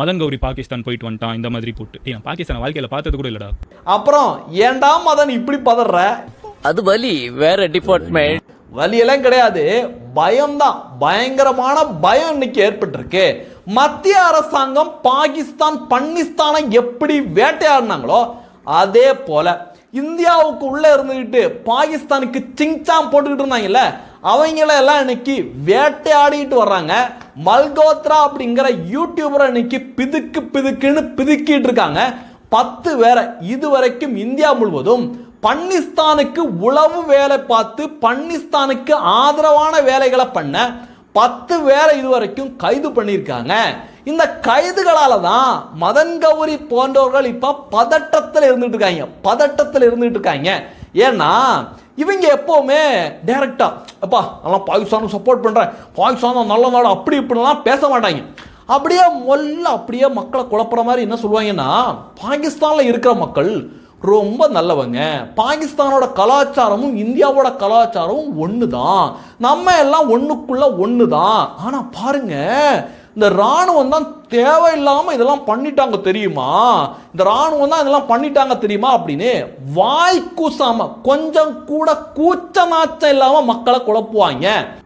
மதன் கௌரி பாகிஸ்தான் போயிட்டு வந்துட்டான் இந்த மாதிரி போட்டு. ஏன் பாகிஸ்தான் வாழ்க்கையில பார்த்தது கூட இல்லடா. அப்புறம் ஏன்டா மதன் இப்படி பதற? அது வலி வேற டிபார்ட்மெண்ட் வலியெல்லாம் கிடையாது. பயம்தான். பயங்கரமான பயம் இன்னைக்கு ஏற்பட்டிருக்கு. மத்திய அரசாங்கம் பாகிஸ்தான் பன்னிஸ்தானை எப்படி வேட்டையாடினாங்களோ அதே போல இந்தியாவுக்கு உள்ள இருந்துகிட்டு பாகிஸ்தானுக்கு சிங்சாம் போட்டுக்கிட்டு இருந்தாங்கல்ல அவங்கள எல்லாம் இன்னைக்கு வேட்டையாடிட்டு வர்றாங்க. மல்கோத்ரா அப்படிங்கிற யூடியூபரை இன்னைக்கு பிதுக்கு பிதுக்குன்னு பிதுக்கிட்டு இருக்காங்க. பத்து பேரை இதுவரைக்கும் இந்தியா முழுவதும் பன்னிஸ்தானுக்கு உளவு வேலை பார்த்து பன்னிஸ்தானுக்கு ஆதரவான வேலைகளை பண்ண பத்து பேரை இதுவரைக்கும் கைது பண்ணியிருக்காங்க. இந்த கைதுகளால தான் மதன் கௌரி போன்றவர்கள் இப்ப பதட்டத்தில் இருந்துட்டு இருக்காங்க. பதட்டத்தில் இருந்துட்டு இருக்காங்க. ஏன்னா இவங்க எப்போவுமே டேரெக்டாக அப்பா நான் பாகிஸ்தானுக்கு சப்போர்ட் பண்ணுறேன் பாகிஸ்தான் நல்ல நாடு அப்படி இப்படிலாம் பேச மாட்டாங்க. அப்படியே மொல்ல அப்படியே மக்களை குழப்புற மாதிரி என்ன சொல்லுவாங்கன்னா பாகிஸ்தானில் இருக்கிற மக்கள் ரொம்ப நல்லவங்க. பாகிஸ்தானோட கலாச்சாரமும் இந்தியாவோட கலாச்சாரமும் ஒன்று தான் நம்ம எல்லாம் ஒன்றுக்குள்ளே ஒன்று தான் ஆனால் பாருங்க இந்த ராணுவம் தான் தேவையில்லாமல் இதெல்லாம் பண்ணிட்டாங்க தெரியுமா? இந்த ராணுவம் தான் இதெல்லாம் பண்ணிட்டாங்க தெரியுமா அப்படின்னு வாய் கூசாம கொஞ்சம் கூட கூச்ச நாச்சம் இல்லாமல் மக்களை குழப்புவாங்க.